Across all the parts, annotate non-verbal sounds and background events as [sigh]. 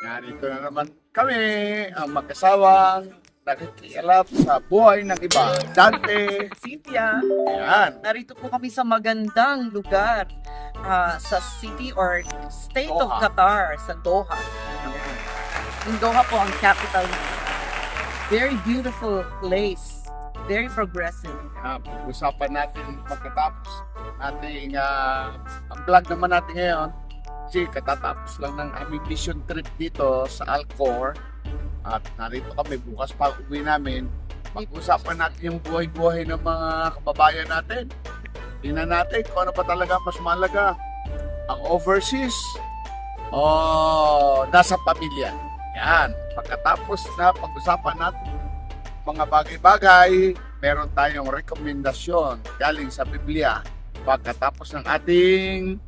Narito na naman kami, ang mag-asawang nakikialap sa buhay ng iba. Dante, Cynthia, yan. narito po kami sa magandang lugar ah, sa city or state of Doha. Qatar, sa Doha. Yung Doha po ang capital. Very beautiful place. Very progressive. Uh, usapan natin pagkatapos ating uh, ang vlog naman natin ngayon kasi katatapos lang ng aming mission trip dito sa Alcor. At narito kami bukas pa uwi namin. Pag-usapan natin yung buhay-buhay ng mga kababayan natin. Tingnan natin kung ano pa talaga mas malaga ang overseas o nasa pamilya. Yan. Pagkatapos na pag-usapan natin mga bagay-bagay meron tayong rekomendasyon galing sa Biblia. Pagkatapos ng ating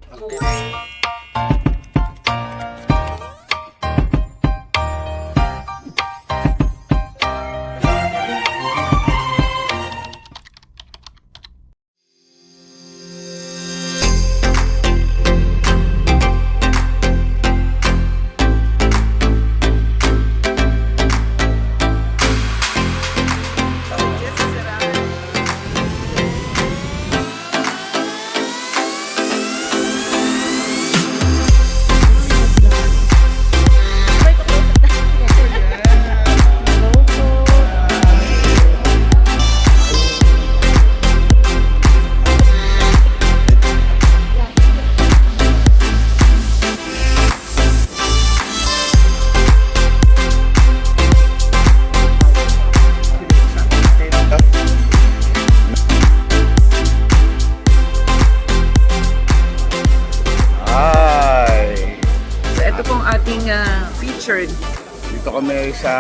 sa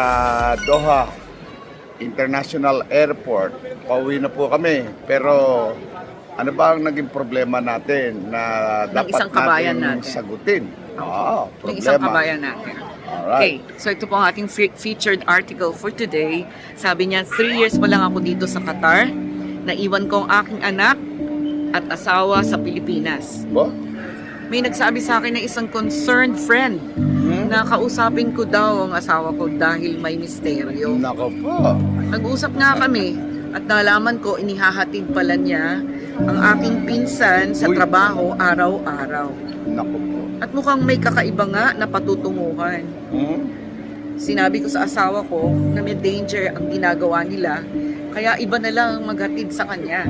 Doha International Airport. Pauwi na po kami. Pero ano ba ang naging problema natin na dapat isang kabayan nating natin. sagutin? Ah, ng problema. isang kabayan natin. Okay, Alright. so ito po ang ating fe- featured article for today. Sabi niya, three years pa lang ako dito sa Qatar. Naiwan ko ang aking anak at asawa sa Pilipinas. Bo? May nagsabi sa akin na isang concerned friend? Na kausapin ko daw ang asawa ko dahil may misteryo. Nako po. Nag-usap nga kami at nalaman ko inihahatid pala niya ang aking pinsan sa Uy. trabaho araw-araw. Nako po. At mukhang may kakaiba nga na patutunguhan. Hmm? Sinabi ko sa asawa ko na may danger ang ginagawa nila, kaya iba na lang ang maghatid sa kanya.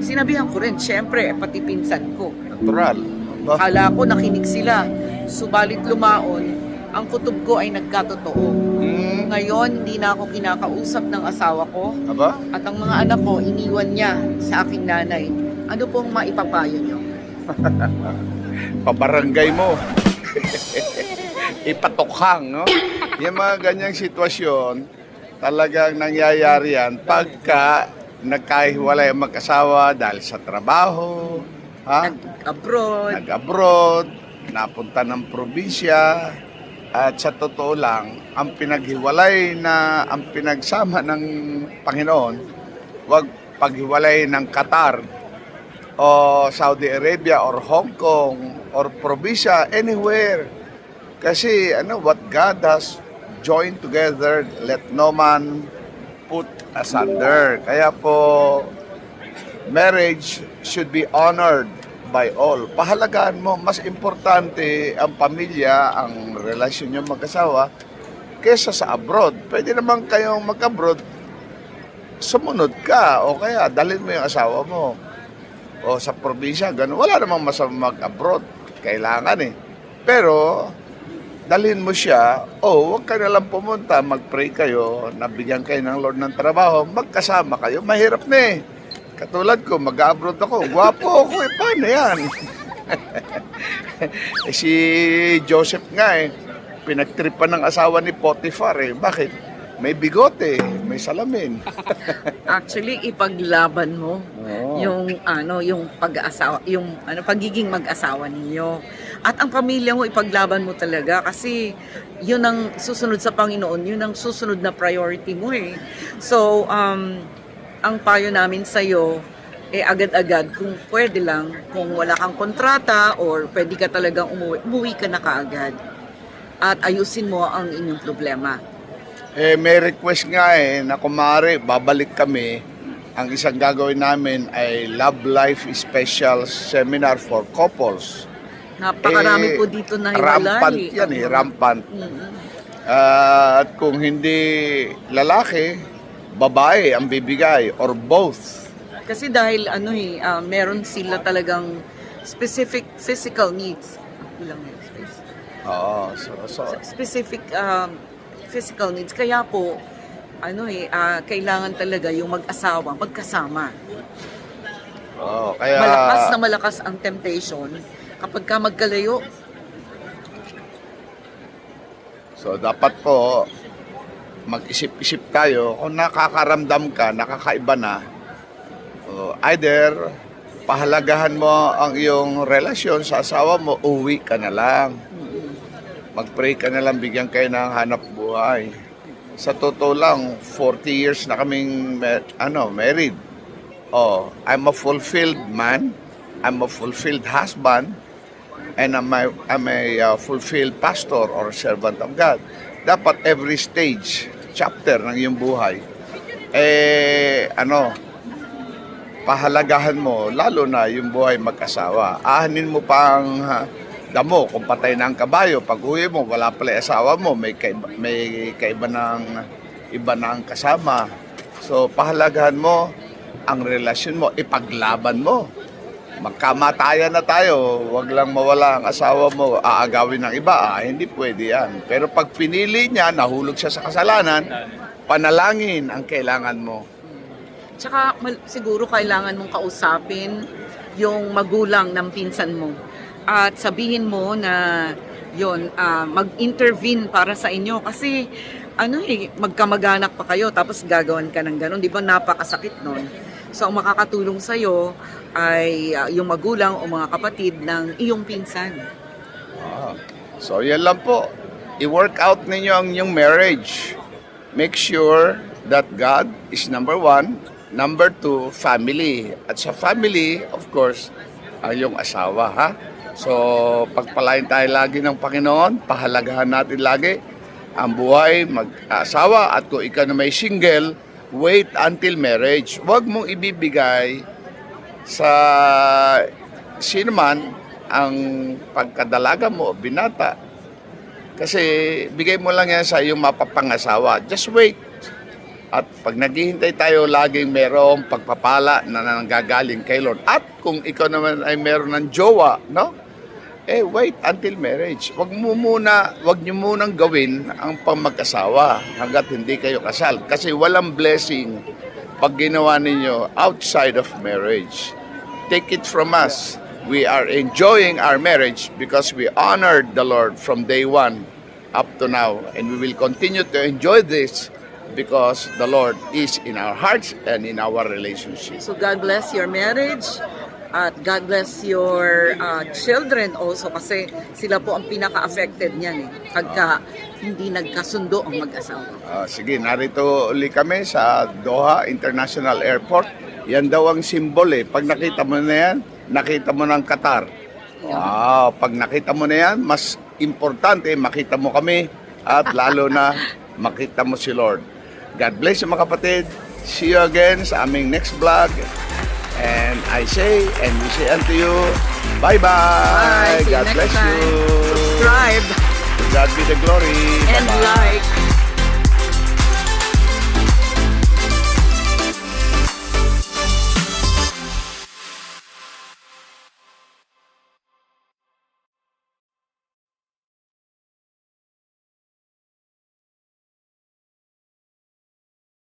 Sinabihan ko rin, syempre, pati pinsan ko. Natural. Ba? Kala ko nakinig sila, subalit lumaon, ang kutob ko ay nagkatotoo. Hmm? Ngayon, hindi na ako kinakausap ng asawa ko Aba? at ang mga anak ko iniwan niya sa aking nanay. Ano pong maipapayo niyo? [laughs] pabarangay mo. [laughs] Ipatokhang, no? Yung mga ganyang sitwasyon, talagang nangyayari yan pagka nagkahiwalay ang mag-asawa dahil sa trabaho, ha? Nag-abroad, nag-abroad, napunta ng probinsya, at sa totoo lang, ang pinaghiwalay na, ang pinagsama ng Panginoon, wag paghiwalay ng Qatar o Saudi Arabia or Hong Kong or probinsya, anywhere. Kasi ano, what God has joined together, let no man put asunder. Kaya po, marriage should be honored by all. Pahalagaan mo, mas importante ang pamilya, ang relasyon nyo mag-asawa, kesa sa abroad. Pwede naman kayong mag-abroad, sumunod ka, o kaya dalhin mo yung asawa mo. O sa probinsya, ganun. Wala namang masama mag-abroad. Kailangan eh. Pero, dalhin mo siya, o huwag ka na lang pumunta, mag-pray kayo, nabigyan kayo ng Lord ng trabaho, magkasama kayo, mahirap na eh. Katulad ko, mag-abroad ako, gwapo ako eh, paano yan? [laughs] eh, si Joseph nga eh, pinagtripan ng asawa ni Potiphar eh, bakit? May bigote, may salamin. [laughs] actually, ipaglaban mo Oo. yung ano yung pag-asawa yung ano pagiging mag-asawa ninyo at ang pamilya mo ipaglaban mo talaga kasi yun ang susunod sa Panginoon yun ang susunod na priority mo eh so um ang payo namin sa iyo eh agad-agad kung pwede lang kung wala kang kontrata or pwede ka talagang umuwi, umuwi ka na kaagad at ayusin mo ang inyong problema. Eh, may request nga eh, na kumari, babalik kami. Ang isang gagawin namin ay Love Life Special Seminar for Couples. Napakarami Eh, po dito na Rampant yan eh, rampant. Ah, at kung hindi lalaki, babae ang bibigay or both. Kasi dahil ano eh, ah, meron sila talagang specific physical needs. Minutes, please? Oo, so, so, Specific um, physical needs. Kaya po, ano eh, ah, kailangan talaga yung mag-asawa, magkasama. oo, kaya, malakas na malakas ang temptation kapag ka magkalayo. so dapat po, mag-isip-isip tayo kung nakakaramdam ka, nakakaiba na, oh, either pahalagahan mo ang iyong relasyon sa asawa mo, uwi ka na lang. Mag-pray ka na lang, bigyan kayo ng hanap buhay. Sa totoo lang, 40 years na kaming ano, married. Oh, I'm a fulfilled man. I'm a fulfilled husband. And I'm a, I'm a uh, fulfilled pastor or servant of God. Dapat every stage, chapter ng iyong buhay, eh, ano, pahalagahan mo, lalo na yung buhay mag-asawa. Ahanin mo pang damo kung patay na ang kabayo. Pag uwi mo, wala pala asawa mo, may kaiba, may kaiba ng iba na ang kasama. So, pahalagahan mo ang relasyon mo, ipaglaban mo. Magkamatayan na tayo, wag lang mawala ang asawa mo, aagawin ng iba, ah, hindi pwede yan. Pero pag pinili niya, nahulog siya sa kasalanan, panalangin ang kailangan mo. Tsaka siguro kailangan mong kausapin yung magulang ng pinsan mo. At sabihin mo na yon mag-intervene para sa inyo kasi ano eh, magkamag-anak pa kayo tapos gagawan ka ng ganun. Di ba napakasakit nun? So ang makakatulong sa'yo ay ah, yung magulang o mga kapatid ng iyong pinsan. Ah, So yan lang po. I-work out ninyo ang inyong marriage. Make sure that God is number one. Number two, family. At sa family, of course, ang iyong asawa, ha? So, pagpalain tayo lagi ng Panginoon, pahalagahan natin lagi ang buhay, mag-asawa, at kung ikaw na may single, wait until marriage. Huwag mong ibibigay sa sino man ang pagkadalaga mo, binata. Kasi bigay mo lang yan sa iyong mapapangasawa. Just wait. At pag naghihintay tayo, laging merong pagpapala na nanggagaling kay Lord. At kung ikaw naman ay meron ng jowa, no? Eh, wait until marriage. Wag mo muna, wag niyo munang gawin ang pang-mag-asawa hanggat hindi kayo kasal. Kasi walang blessing pag ginawa ninyo outside of marriage. Take it from us. We are enjoying our marriage because we honored the Lord from day one up to now. And we will continue to enjoy this because the Lord is in our hearts and in our relationship. So God bless your marriage at God bless your uh, children also kasi sila po ang pinaka-affected niyan eh. Pagka hindi nagkasundo ang mag-asawa. Ah, sige, narito uli kami sa Doha International Airport. Yan daw ang symbol eh. Pag nakita mo na yan, nakita mo ng Qatar. Wow, pag nakita mo na yan, mas importante makita mo kami at lalo na [laughs] makita mo si Lord. God bless you mga kapatid. See you again sa aming next vlog. And I say, and we say unto you, bye-bye. Bye. You God bless time. you. Subscribe God be the glory. and Bye-bye. like.